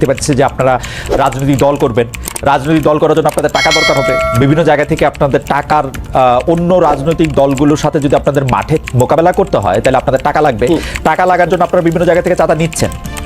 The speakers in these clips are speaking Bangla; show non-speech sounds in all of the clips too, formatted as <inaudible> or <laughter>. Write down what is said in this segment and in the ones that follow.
দেখতে পাচ্ছি যে আপনারা রাজনৈতিক দল করবেন। রাজনৈতিক দল করার জন্য আপনাদের টাকা দরকার হবে। বিভিন্ন জায়গা থেকে আপনাদের টাকার আহ, অন্য রাজনৈতিক দলগুলোর সাথে যদি আপনাদের মাঠে মোকাবেলা করতে হয় তাহলে আপনাদের টাকা লাগবে। টাকা লাগার জন্য আপনারা বিভিন্ন জায়গা থেকে চাঁদা নিচ্ছেন।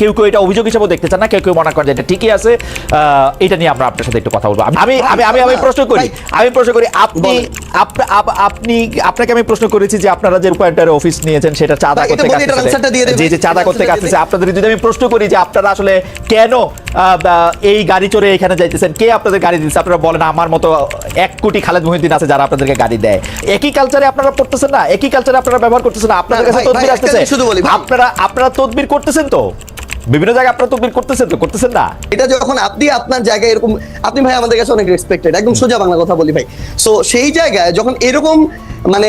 কেউ কেউ এটা অভিযোগ হিসেবে দেখতে চান না কেউ কেউ মনে করেন এটা ঠিকই আছে। এটা নিয়ে আমরা আপনার সাথে একটু কথা বলব। আমি আমি আমি আমি প্রশ্ন করি আমি প্রশ্ন করি আপনি আপনি আপনাকে আমি প্রশ্ন করেছি যে আপনারা যে রূপায়ণটার অফিস নিয়েছেন সেটা চাঁদা করতে। যে যে চাঁদা করতে দিয়ে আপনাদের যদি আমি প্রশ্ন করি যে আপনারা আসলে কেন এই গাড়ি চড়ে এখানে যাইতেছেন কে আপনাদের গাড়ি দিচ্ছে? আপনারা বলেন আমার মতো এক কোটি খালেদ মহিউদ্দিন আছে যারা আপনাদেরকে গাড়ি দেয়। একই কালচারে আপনারা পড়তেছেন না? একই কালচারে আপনারা ব্যবহার করতেছেন না? আপনাদের কাছে তদবির আসতেছে? শুধু আপনারা আপনারা তদবির করতেছেন তো? বিভিন্ন জায়গায় আপনারা তকবির করতেছেন তো, করতেছেন না? এটা যখন আপনি আপনার জায়গায় এরকম, আপনি ভাই আমাদের কাছে অনেক রেসপেক্টেড একদম সোজা বাংলা কথা বলি ভাই। সো সেই জায়গায় যখন এরকম মানে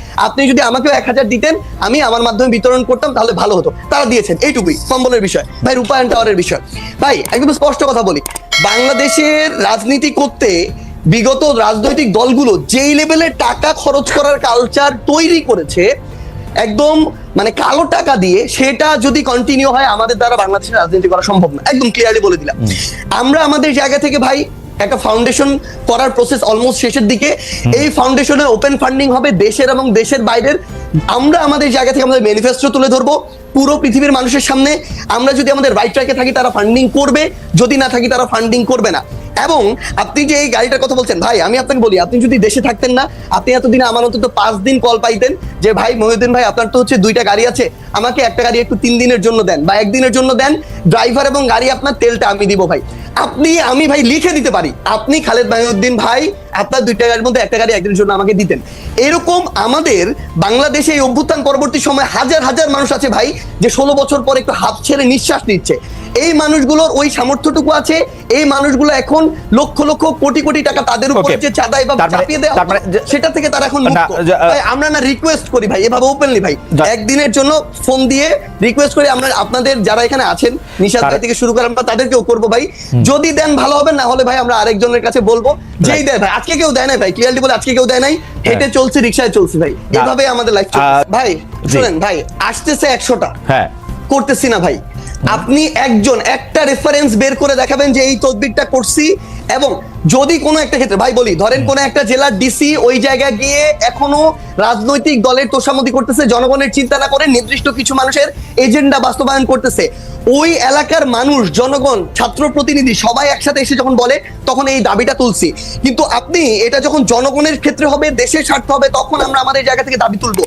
আপনি যদি আমাকেও এক হাজার দিতেন আমি আমার মাধ্যমে বিতরণ করতাম তাহলে ভালো হতো। তারা দিয়েছেন এইটুকুই কম্বলের বিষয়। ভাই রূপায়ণ টাওয়ারের বিষয়। ভাই একদম স্পষ্ট কথা বলি বাংলাদেশের রাজনীতি করতে বিগত রাজনৈতিক দলগুলো যেই লেভেলে টাকা খরচ করার কালচার তৈরি করেছে একদম মানে কালো টাকা দিয়ে সেটা যদি কন্টিনিউ হয় আমাদের দ্বারা বাংলাদেশের রাজনীতি করা সম্ভব না। একদম ক্লিয়ারলি বলে দিলাম। আমরা আমাদের জায়গা থেকে ভাই একটা ফাউন্ডেশন করার প্রসেস অলমোস্ট শেষের দিকে। এই ফাউন্ডেশনের ওপেন ফান্ডিং হবে দেশের এবং দেশের বাইরের। আমরা আমাদের জায়গা থেকে আমাদের ম্যানিফেস্টো তুলে ধরবো পুরো পৃথিবীর মানুষের সামনে। আমরা যদি আমাদের রাইট ট্র্যাকে থাকি তারা ফান্ডিং করবে। যদি না থাকি তারা ফান্ডিং করবে না। এবং আপনি যে এই গাড়িটার কথা বলছেন, ভাই, আমি আপনাকে বলি, আপনি যদি দেশে থাকতেন না, আপনি এতদিন আমার অন্তত পাঁচ দিন কল পাইতেন যে, ভাই, মহিউদ্দিন ভাই, আপনার তো হচ্ছে দুইটা গাড়ি আছে, আমাকে একটা গাড়ি একটু তিন দিনের জন্য দেন বা একদিনের জন্য দেন, ড্রাইভার এবং গাড়ি আপনার তেলটা আমি দিব, ভাই। আপনি, আমি, ভাই, লিখে দিতে পারি। আপনি খালেদ মাহিউদ্দিন ভাই আপনার দুইটা গাড়ির মধ্যে একটা গাড়ি একদিনের জন্য আমাকে দিতেন। এরকম আমাদের বাংলাদেশে এই অভ্যুত্থান পরবর্তী সময় হাজার হাজার মানুষ আছে ভাই যে ষোলো বছর পর একটু হাত ছেড়ে নিঃশ্বাস নিচ্ছে। এই মানুষগুলোর ওই সামর্থ্যটুকু আছে এই মানুষগুলো এখন লক্ষ লক্ষ কোটি কোটি টাকা তাদের উপর যে চাঁদাই বা মানে- চাপিয়ে দেওয়া মানে সেটা থেকে তারা এখন আমরা না রিকোয়েস্ট করি ভাই এভাবে ওপেনলি ভাই। একদিনের জন্য ফোন দিয়ে রিকোয়েস্ট করি আমরা আপনাদের যারা এখানে আছেন নিশাদ ভাই থেকে শুরু করে আমরা তাদেরকেও করব ভাই। যদি দেন ভালো হবে না হলে ভাই আমরা আরেকজনের কাছে বলব। যেই দেয় ভাই আজকে কেউ দেয় নাই ভাই ক্লিয়ারলি বলে আজকে কেউ দেয় নাই হেঁটে চলছে রিক্সায় চলছে ভাই। এভাবে আমাদের লাইফ ভাই। শুনেন ভাই আসতেছে একশোটা। হ্যাঁ। করতেছি না ভাই। আপনি একজন একটা রেফারেন্স বের করে দেখাবেন যে এই তদবিরটা করছি এবং যদি কোনো একটা ক্ষেত্রে ভাই বলি ধরেন কোন একটা জেলার ডিসি ওই জায়গায় গিয়ে এখনও রাজনৈতিক দলের তোষামতি করতেছে জনগণের চিন্তা না করে নির্দিষ্ট কিছু মানুষের এজেন্ডা বাস্তবায়ন করতেছে ওই এলাকার মানুষ জনগণ ছাত্র প্রতিনিধি সবাই একসাথে এসে যখন বলে তখন এই দাবিটা তুলছি। কিন্তু আপনি এটা যখন জনগণের ক্ষেত্রে হবে দেশের স্বার্থ হবে তখন আমরা আমাদের জায়গা থেকে দাবি তুলবো।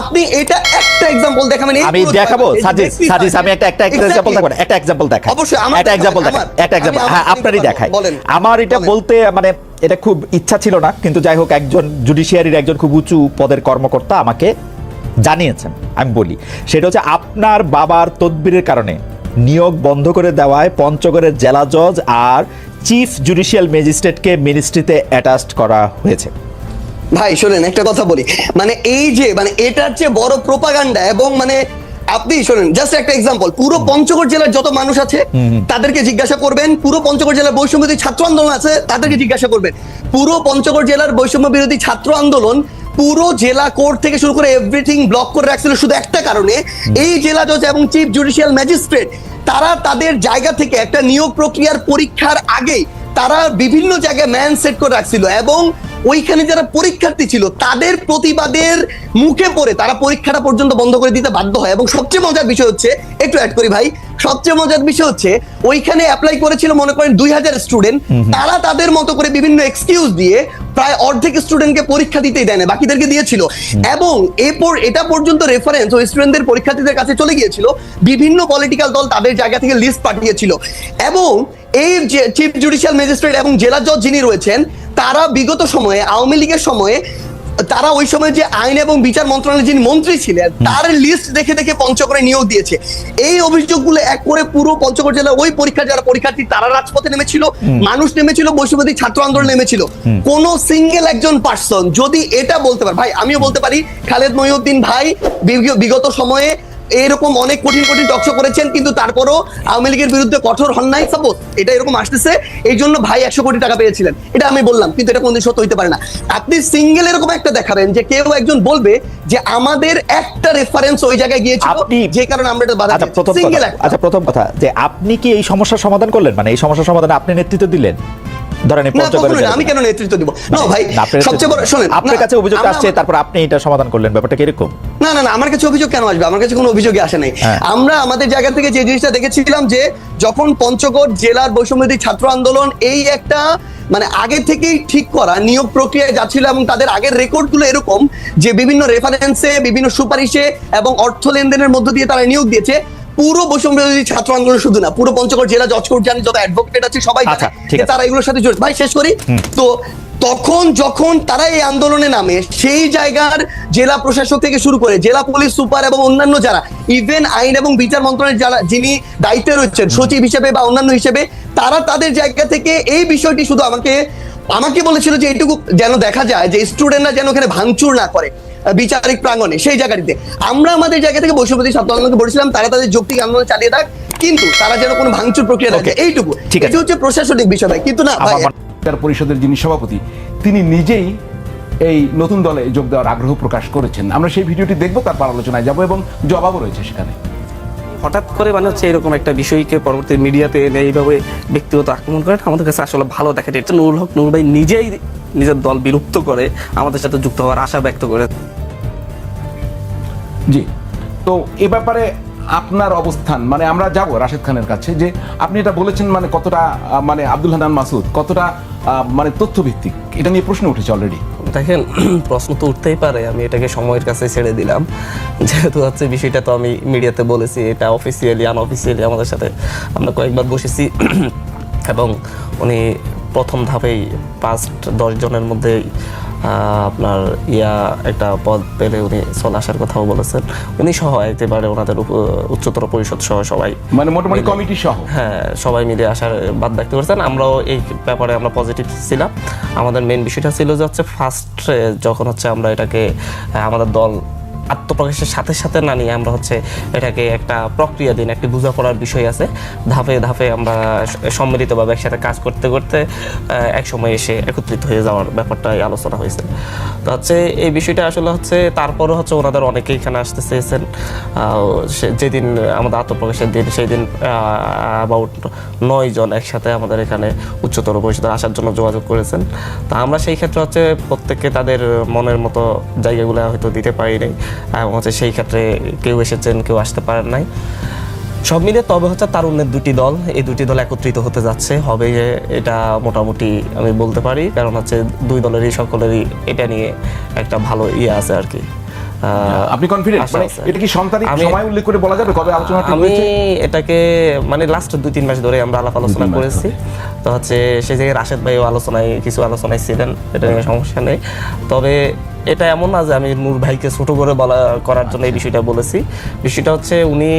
আপনি এটা একটা এক্সাম্পল দেখাবেন আমি দেখাবো ব্যক্তি সাজিস আমি একটা একটা. এক্সাম্পল দেখাবো একটা এক্সাম্পল দেখাই। অবশ্যই, আমার একটা এক্সাম্পল দেখাই একটা এক্সাম্পল হ্যাঁ আপনারই দেখাই। আমার এটা বলতে মানে এটা খুব ইচ্ছা ছিল না কিন্তু যাই হোক একজন জুডিশিয়ারির একজন খুব উঁচু পদের কর্মকর্তা আমাকে জানিয়েছেন আমি বলি। সেটা হচ্ছে আপনার বাবার তদবিরের কারণে নিয়োগ বন্ধ করে দেওয়ায় পঞ্চগড়ের জেলা জজ আর চিফ জুডিশিয়াল ম্যাজিস্ট্রেটকে মিনিস্ট্রিতে অ্যাটাচড করা হয়েছে। ভাই শোনেন একটা কথা বলি। মানে এই যে মানে এটার চেয়ে বড় প্রোপাগান্ডা এবং মানে আপনি শোনেন জাস্ট একটা এক্সাম্পল পুরো পঞ্চগড় জেলার যত মানুষ আছে তাদেরকে জিজ্ঞাসা করবেন পুরো পঞ্চগড় জেলার বৈষম্য বিরোধী ছাত্র আন্দোলন আছে তাদেরকে জিজ্ঞাসা করবেন। পুরো পঞ্চগড় জেলার বৈষম্য বিরোধী ছাত্র আন্দোলন পুরো জেলা কোর্ট থেকে শুরু করে এভরিথিং ব্লক করে রাখছিল শুধু একটা কারণে এই জেলা জজ এবং চিফ জুডিশিয়াল ম্যাজিস্ট্রেট তারা তাদের জায়গা থেকে একটা নিয়োগ প্রক্রিয়ার পরীক্ষার আগেই তারা বিভিন্ন জায়গায় ম্যান সেট করে রাখছিল এবং ওইখানে যারা পরীক্ষার্থী ছিল তাদের প্রতিবাদের মুখে পড়ে তারা পরীক্ষাটা পর্যন্ত বন্ধ করে দিতে বাধ্য হয়। এবং সবচেয়ে মজার বিষয় হচ্ছে একটু অ্যাড করি ভাই সবচেয়ে মজার বিষয় হচ্ছে ওইখানে অ্যাপ্লাই করেছিল মনে করেন দুই হাজার স্টুডেন্ট তারা তাদের মতো করে বিভিন্ন এক্সকিউজ দিয়ে প্রায় অর্ধেক স্টুডেন্টকে পরীক্ষা দিতেই দেয় না বাকিদেরকে দিয়েছিল। এবং এরপর এটা পর্যন্ত রেফারেন্স ওই স্টুডেন্টদের পরীক্ষার্থীদের কাছে চলে গিয়েছিল বিভিন্ন পলিটিক্যাল দল তাদের জায়গা থেকে লিস্ট পাঠিয়েছিল। এবং এই যে চিফ জুডিশিয়াল ম্যাজিস্ট্রেট এবং জেলা জজ যিনি রয়েছেন তারা বিগত সময়ে আওয়ামী লীগের সময়ে তারা ওই সময় যে আইন এবং বিচার মন্ত্রণালয়ের যিনি মন্ত্রী ছিলেন তার লিস্ট দেখে দেখে পঞ্চগড়ে নিয়োগ দিয়েছে। এই অভিযোগগুলো এক করে পুরো পঞ্চগড় জেলার ওই পরীক্ষা যারা পরীক্ষার্থী তারা রাজপথে নেমেছিল মানুষ নেমেছিল বৈষম্যবাদী ছাত্র আন্দোলন নেমেছিল। কোন সিঙ্গেল একজন পার্সন যদি এটা বলতে পারে ভাই আমিও বলতে পারি খালেদ মহিউদ্দিন ভাই বিগ- বিগত সময়ে এরকম অনেক কঠিন কঠিন টকশো করেছেন কিন্তু তারপরও আওয়ামী লীগের বিরুদ্ধে কঠোর হন নাই। সাপোজ এটা এরকম আসতেছে এই জন্য ভাই একশো কোটি টাকা পেয়েছিলেন। এটা আমি বললাম কিন্তু এটা কোনদিন সত্য হইতে পারে না। আপনি সিঙ্গেল এরকম একটা দেখাবেন যে কেউ একজন বলবে যে আমাদের একটা রেফারেন্স ওই জায়গায় গিয়েছিল আপনি- যে কারণে আমরা এটা বাধা আচ্ছা প্রথম সিঙ্গেল আচ্ছা প্রথম কথা যে আপনি কি এই সমস্যার সমাধান করলেন? মানে এই সমস্যার সমাধানে আপনি নেতৃত্ব দিলেন? ধরেন আমি কেন নেতৃত্ব দিব? না ভাই সবচেয়ে বড় শোনেন আপনার কাছে অভিযোগ আসছে তারপর আপনি এটা সমাধান করলেন ব্যাপারটা কীরকম না না না আমার কাছে অভিযোগ কেন আসবে? আমার কাছে কোনো অভিযোগই আসে নাই। হ্যাঁ। আমরা আমাদের জায়গা থেকে যে জিনিসটা দেখেছিলাম যে যখন পঞ্চগড় জেলার বৈষম্যদী ছাত্র আন্দোলন এই একটা মানে আগে থেকেই ঠিক করা নিয়োগ প্রক্রিয়ায় যাচ্ছিল এবং তাদের আগের রেকর্ডগুলো এরকম যে বিভিন্ন রেফারেন্সে বিভিন্ন সুপারিশে এবং অর্থ লেনদেনের মধ্য দিয়ে তারা নিয়োগ দিয়েছে পুরো বৈষম্যদী ছাত্র আন্দোলন শুধু না পুরো পঞ্চগড় জেলা জজ কোর্ট জানি যত অ্যাডভোকেট আছে সবাই আচ্ছা। তারা এগুলোর সাথে জড়িত। ভাই শেষ করি। তো তখন যখন তারা এই আন্দোলনে নামে সেই জায়গার জেলা প্রশাসক থেকে শুরু করে জেলা পুলিশ সুপার এবং অন্যান্য যারা ইভেন আইন এবং বিচার মন্ত্রণালয়ের যারা যিনি দায়িত্বে রয়েছেন সচিব হিসেবে বা অন্যান্য হিসেবে তারা তাদের জায়গা থেকে এই বিষয়টি শুধু আমাকে আমাকে বলেছিল যে এইটুকু যেন দেখা যায় যে স্টুডেন্টরা যেন ওখানে ভাঙচুর না করে বিচারিক প্রাঙ্গণে সেই জায়গাটিতে আমরা আমাদের জায়গা থেকে বৈষম্যদী ছাত্র আন্দোলনকে বলেছিলাম তারা তাদের যৌক্তিক আন্দোলন চালিয়ে থাক কিন্তু তারা যেন কোনো ভাঙচুর প্রক্রিয়া যায়। এইটুকু ঠিক আছে। হচ্ছে প্রশাসনিক বিষয় ভাই কিন্তু না ভাই তার পরিষদের যিনি সভাপতি তিনি নিজেই এই নতুন দলে যোগ দেওয়ার আগ্রহ প্রকাশ করেছেন। আমরা সেই ভিডিওটি দেখব তারপর আলোচনায় যাব এবং জবাবও রয়েছে সেখানে। হঠাৎ করে মানে হচ্ছে এরকম একটা বিষয়কে পরবর্তী মিডিয়াতে এনে এইভাবে ব্যক্তিগত আক্রমণ করে আমাদের কাছে আসলে ভালো দেখা যায়। এটা নুরুল হক নুর ভাই নিজেই নিজের দল বিলুপ্ত করে আমাদের সাথে যুক্ত হওয়ার আশা ব্যক্ত করে জি। তো এ ব্যাপারে আপনার অবস্থান মানে আমরা যাব রাশেদ খানের কাছে যে আপনি এটা বলেছেন মানে কতটা মানে আব্দুল হান্নান মাসুদ কতটা মানে তথ্যভিত্তিক। এটা নিয়ে প্রশ্ন উঠেছে অলরেডি দেখেন <clears throat> প্রশ্ন তো উঠতেই পারে আমি এটাকে সময়ের কাছে ছেড়ে দিলাম। যেহেতু হচ্ছে বিষয়টা তো আমি মিডিয়াতে বলেছি এটা অফিসিয়ালি আনঅফিসিয়ালি আমাদের সাথে আমরা কয়েকবার বসেছি। <clears throat> এবং উনি প্রথম ধাপেই পাঁচ দশ জনের মধ্যেই আহ, আপনার ইয়া একটা পদ পেলে উনি চলে আসার কথাও বলেছেন। উনি সহ একেবারে ওনাদের উচ্চতর পরিষদ সহ সবাই মানে মোটামুটি কমিটি সহ? হ্যাঁ সবাই মিলে আসার বাদ ব্যক্ত করেছেন। আমরাও এই ব্যাপারে আমরা পজিটিভ ছিলাম। আমাদের মেন বিষয়টা ছিল যে হচ্ছে ফার্স্ট যখন হচ্ছে আমরা এটাকে আমাদের দল আত্মপ্রকাশের সাথে সাথে না নিয়ে আমরা হচ্ছে এটাকে একটা প্রক্রিয়া দিন, একটি বোঝাপড়ার বিষয় আছে। ধাপে ধাপে আমরা সম্মিলিতভাবে একসাথে কাজ করতে করতে এক সময় এসে একত্রিত হয়ে যাওয়ার ব্যাপারটাই আলোচনা হয়েছে। তো হচ্ছে এই বিষয়টা আসলে হচ্ছে তারপরে হচ্ছে ওনাদের অনেকে এখানে আসতে চেয়েছেন। যেদিন আমাদের আত্মপ্রকাশের দিন সেই দিন অ্যাবাউট নয় জন একসাথে আমাদের এখানে উচ্চতর পরিষদে আসার জন্য যোগাযোগ করেছেন। তা আমরা সেই ক্ষেত্রে হচ্ছে প্রত্যেককে তাদের মনের মতো জায়গাগুলো হয়তো দিতে পারি নাই। হচ্ছে সেই ক্ষেত্রে কেউ এসেছেন কেউ আসতে পারেন নাই। সব মিলে তবে হচ্ছে তারুণ্যের দুটি দল এই দুটি দল একত্রিত হতে যাচ্ছে। হবে এটা মোটামুটি আমি বলতে পারি কারণ হচ্ছে দুই দলেরই সকলেরই এটা নিয়ে একটা ভালো ইয়ে আছে আর কি। আপনি কনফিডেন্ট মানে এটা কি সন্তানিক আমি- সময় উল্লেখ করে বলা যাবে কবে আলোচনাটি আমি এটাকে মানে লাস্ট দুই তিন মাস ধরে আমরা আলাপ আলোচনা করেছি। তো হচ্ছে সেই জায়গায় রাশেদ ভাইও আলোচনায় কিছু আলোচনায় ছিলেন এটা নিয়ে সমস্যা নেই। তবে এটা এমন না যে আমি নূর ভাইকে ছোট করে বলা করার জন্য এই বিষয়টা বলেছি। বিষয়টা হচ্ছে উনি